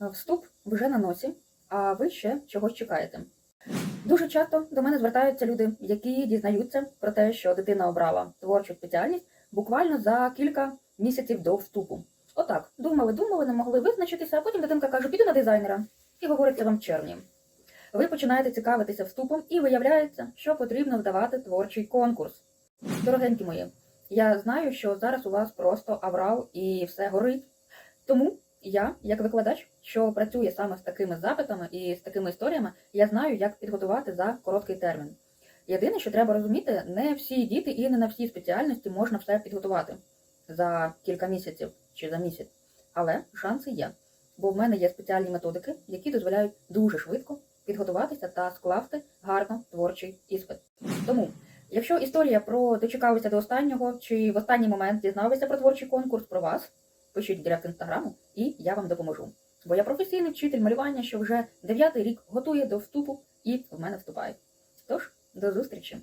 Вступ вже на носі, а ви ще чогось чекаєте. Дуже часто до мене звертаються люди, які дізнаються про те, що дитина обрала творчу спеціальність буквально за кілька місяців до вступу. Отак, думали, думали, не могли визначитися, а потім дитинка каже, піду на дизайнера. І говориться вам в червні. Ви починаєте цікавитися вступом, і виявляється, що потрібно здавати творчий конкурс. Дорогенькі мої, я знаю, що зараз у вас просто аврал і все горить. Тому я, як викладач, що працює саме з такими запитами і з такими історіями, я знаю, як підготувати за короткий термін. Єдине, що треба розуміти, не всі діти і не на всі спеціальності можна все підготувати за кілька місяців чи за місяць. Але шанси є. Бо в мене є спеціальні методики, які дозволяють дуже швидко підготуватися та скласти гарно творчий іспит. Тому, якщо історія про дочекалися до останнього чи в останній момент дізналися про творчий конкурс про вас, пишіть директ інстаграму, і я вам допоможу. Бо я професійний вчитель малювання, що вже дев'ятий рік готує до вступу і в мене вступає. Тож, до зустрічі!